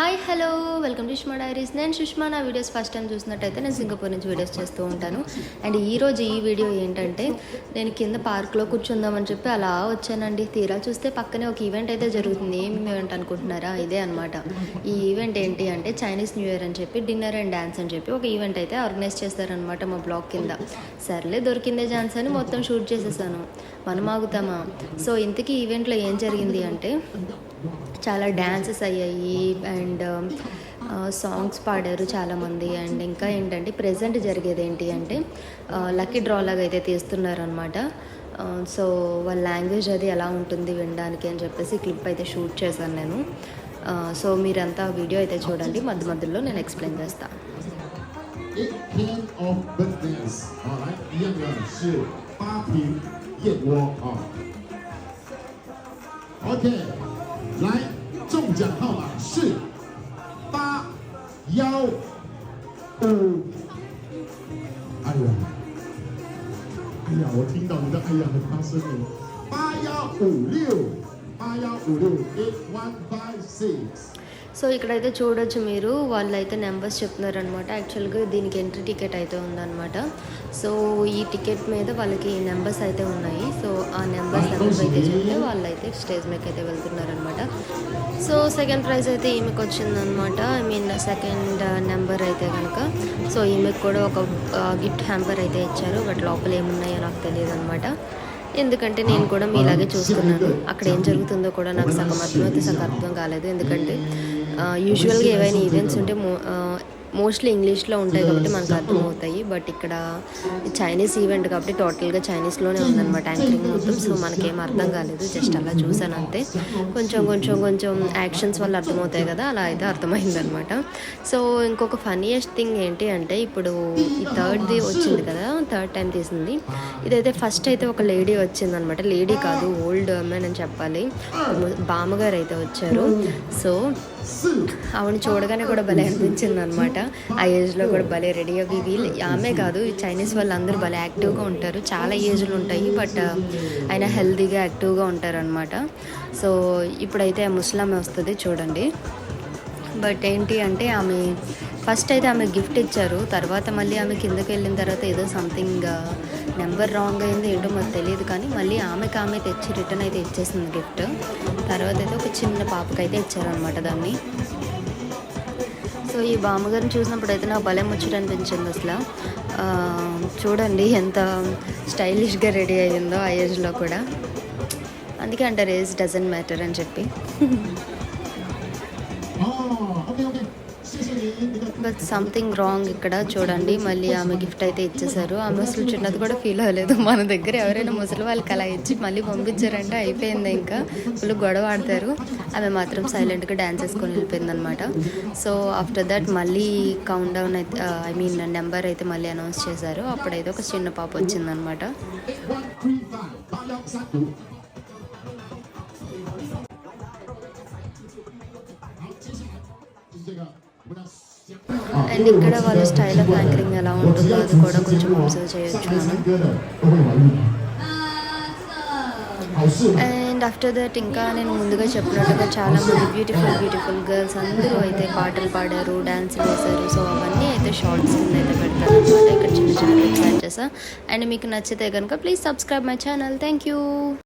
Hi hello welcome to Sushma diaries నేను సుష్మా నా videos first time చూసినట్టయితే నేను సింగపూర్ నుంచి వీడియోస్ చేస్తూ ఉంటాను. అండ్ ఈ రోజు ఈ వీడియో ఏంటంటే నేను కింద పార్క్లో కూర్చుందామని చెప్పి అలా వచ్చానండి. తీరా చూస్తే పక్కనే ఒక ఈవెంట్ అయితే జరుగుతుంది. ఏం ఈవెంట్ అనుకుంటున్నారా? ఇదే అనమాట ఈ ఈవెంట్ ఏంటి అంటే చైనీస్ న్యూ ఇయర్ అని చెప్పి డిన్నర్ అండ్ డ్యాన్స్ అని చెప్పి ఒక ఈవెంట్ అయితే ఆర్గనైజ్ చేస్తారనమాట మా బ్లాగ్ కింద. సర్లే దొరికిందే ఛాన్స్ అని మొత్తం షూట్ చేసేసాను. మనం ఆగుతామా? సో ఇంతకీ ఈవెంట్లో ఏం జరిగింది అంటే చాలా డ్యాన్సెస్ అయ్యాయి అండ్ సాంగ్స్ um, uh, పాడారు చాలామంది. అండ్ ఇంకా ఏంటంటే ప్రజెంట్ జరిగేది ఏంటి అంటే uh, లక్కీ డ్రా లాగా అయితే తీస్తున్నారు అనమాట సో uh, వాళ్ళ లాంగ్వేజ్ అది ఎలా ఉంటుంది వినడానికి అని చెప్పేసి క్లిప్ అయితే షూట్ చేశాను నేను. సో మీరంతా వీడియో అయితే చూడండి. మధ్య మధ్యలో నేను ఎక్స్ప్లెయిన్ చేస్తాను 一来，中奖号码是八幺五。哎呀，哎呀，我听到你的哎呀很发声了，八幺五六。సో ఇక్కడైతే చూడొచ్చు మీరు వాళ్ళు అయితే నెంబర్స్ చెప్తున్నారనమాట యాక్చువల్గా దీనికి ఎంట్రీ టికెట్ అయితే ఉందన్నమాట సో ఈ టికెట్ మీద వాళ్ళకి నెంబర్స్ అయితే ఉన్నాయి సో ఆ నెంబర్స్ అయితే చెప్తే వాళ్ళు అయితే స్టేజ్ మీకు అయితే వెళ్తున్నారనమాట సో సెకండ్ ప్రైజ్ అయితే ఈమెకు వచ్చిందనమాట ఐ మీన్ సెకండ్ నెంబర్ అయితే కనుక సో ఈమెకు కూడా ఒక గిఫ్ట్ హ్యాంపర్ అయితే ఇచ్చారు బట్ లోపల ఏమున్నాయో నాకు తెలియదు అనమాట ఎందుకంటే నేను కూడా మీలాగే చూస్తున్నాను. అక్కడ ఏం జరుగుతుందో కూడా నాకు సగం అర్థమైతే సగం అర్థం కాలేదు. ఎందుకంటే యూజువల్గా ఏవైనా ఈవెంట్స్ ఉంటే మో మోస్ట్లీ ఇంగ్లీష్లో ఉంటాయి కాబట్టి మనకు అర్థమవుతాయి. బట్ ఇక్కడ చైనీస్ ఈవెంట్ కాబట్టి టోటల్గా చైనీస్లోనే ఉందన్నమాట యాంకరింగ్ మొత్తం. సో మనకేం అర్థం కాలేదు. జస్ట్ అలా చూసాను అంతే. కొంచెం కొంచెం కొంచెం యాక్షన్స్ వల్ల అర్థమవుతాయి కదా. అలా అయితే అర్థమైందనమాట సో ఇంకొక ఫన్నీయెస్ట్ థింగ్ ఏంటి అంటే ఇప్పుడు ఈ థర్డ్ది వచ్చింది కదా. థర్డ్ టైం తీసింది. ఇదైతే ఫస్ట్ అయితే ఒక లేడీ వచ్చింది అనమాట లేడీ కాదు ఓల్డ్ అమ్మాయి అని చెప్పాలి. బామ్మగారు అయితే వచ్చారు. సో ఆవిడ చూడగానే కూడా భలే అనిపించింది అనమాట ఆ ఏజ్లో కూడా భలే రెడీ అవి వీళ్ళు ఆమె కాదు చైనీస్ వాళ్ళు అందరూ భలే యాక్టివ్గా ఉంటారు. చాలా ఏజ్లు ఉంటాయి బట్ ఆయన హెల్తీగా యాక్టివ్గా ఉంటారు అనమాట సో ఇప్పుడైతే ముస్లామే వస్తుంది చూడండి. బట్ ఏంటి అంటే ఆమె ఫస్ట్ అయితే ఆమె గిఫ్ట్ ఇచ్చారు. తర్వాత మళ్ళీ ఆమె కిందకి వెళ్ళిన తర్వాత ఏదో సంథింగ్ నెంబర్ రాంగ్ అయింది ఏంటో మాకు తెలియదు కానీ మళ్ళీ ఆమెకి ఆమె తెచ్చి రిటర్న్ అయితే ఇచ్చేసింది గిఫ్ట్ తర్వాత అయితే ఒక చిన్న పాపకైతే ఇచ్చారనమాట దాన్ని. సో ఈ బామ్మగారిని చూసినప్పుడు అయితే నాకు భలే ముచ్చట అనిపించింది అసలు. చూడండి ఎంత స్టైలిష్గా రెడీ అయ్యిందో ఆ ఏజ్లో కూడా. అందుకే అంటారు ఏజ్ డజంట్ మ్యాటర్ అని చెప్పి. బట్ సంథింగ్ రాంగ్ ఇక్కడ చూడండి. మళ్ళీ ఆమె గిఫ్ట్ అయితే ఇచ్చేసారు ఆమె అసలు చిన్నది కూడా ఫీల్ అవ్వలేదు. మన దగ్గర ఎవరైనా ముసలి వాళ్ళకి అలా ఇచ్చి మళ్ళీ పంపించారంటే అయిపోయింది ఇంకా. వాళ్ళు గొడవ ఆడతారు. ఆమె మాత్రం సైలెంట్గా డ్యాన్స్ వేసుకొని వెళ్ళిపోయింది అనమాట సో ఆఫ్టర్ దట్ మళ్ళీ కౌంట్ డౌన్ అయితే ఐ మీన్ నెంబర్ అయితే మళ్ళీ అనౌన్స్ చేశారు. అప్పుడైతే ఒక చిన్న పాప వచ్చిందనమాట అండ్ ఇక్కడ వాళ్ళ స్టైల్ ఆఫ్ యాంకరింగ్ ఎలా ఉంటుందో అది కూడా కొంచెం అబ్జర్వ్ చేయొచ్చు మనం. అండ్ ఆఫ్టర్ దట్ ఇంకా నేను ముందుగా చెప్పినట్టుగా చాలా మంది బ్యూటిఫుల్ బ్యూటిఫుల్ గర్ల్స్ అందరూ అయితే పాటలు పాడారు డ్యాన్స్ చేశారు సో అవన్నీ అయితే షార్ట్స్ కింద అయితే పెడతారు అనమాట ఇక్కడ చిన్న చిన్న అండ్ మీకు నచ్చితే కనుక please subscribe my channel thank you